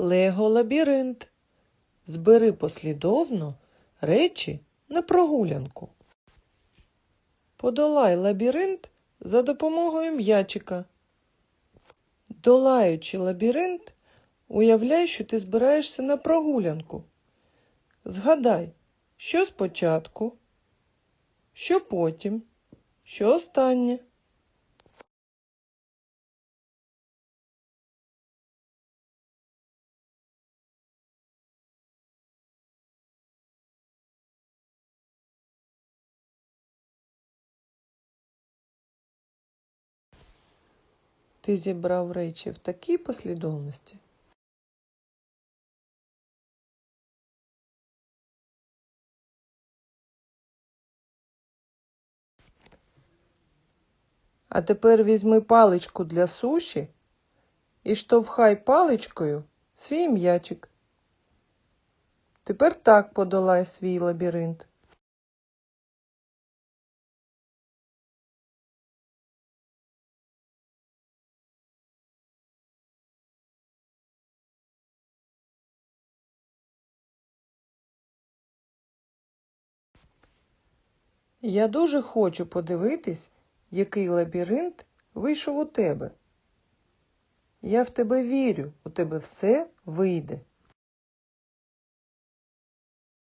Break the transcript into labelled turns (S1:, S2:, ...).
S1: Лего лабіринт. Збери послідовно речі на прогулянку. Подолай лабіринт за допомогою м'ячика. Долаючи лабіринт, уявляй, що ти збираєшся на прогулянку. Згадай, що спочатку, що потім, що останнє. Ти зібрав речі в такій послідовності. А тепер візьми паличку для суші і штовхай паличкою свій м'ячик. Тепер так подолай свій лабіринт. Я дуже хочу подивитись, який лабіринт вийшов у тебе. Я в тебе вірю, у тебе все вийде.